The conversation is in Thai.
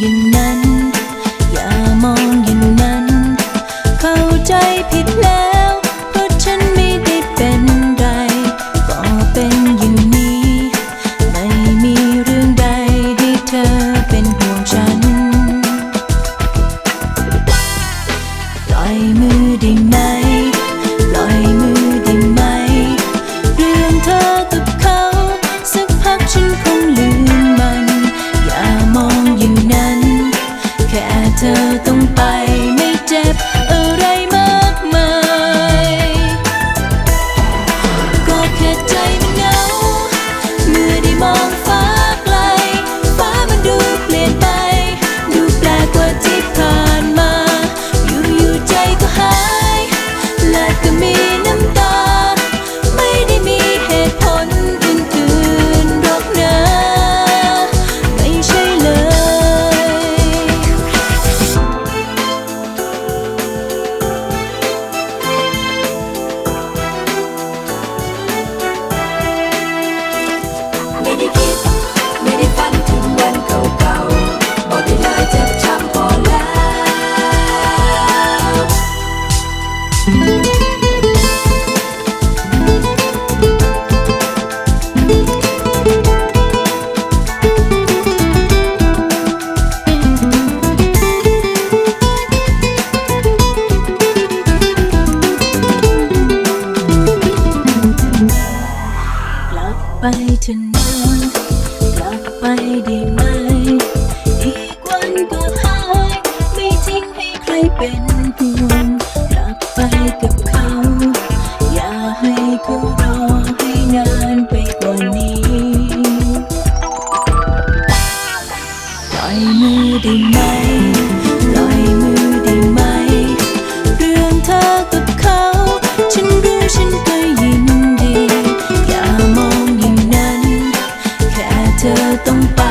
อย่างนั้น อย่ามองอย่างนั้น เข้าใจผิดแล้ว เพราะฉันไม่ได้เป็นไร ก็เป็นอย่างนี้ ไม่มีเรื่องใดให้เธอเป็นห่วงฉัน ปล่อยมือได้ไหม ไปถึงนั้นกลับไปด้ไหม อีกวันก็หาไม่ทิ้งให้ใครเป็นห่วง ไปกับเขา อย่าให้เขารอให้นานไปกว่านี้ปล่อยมือได้ไหมปล่อยมือได้ไหม เรื่องเธอกับเขา ฉันรู้ฉันก็ยินดี อย่ามองอย่างนั้น แค่เธอต้องไป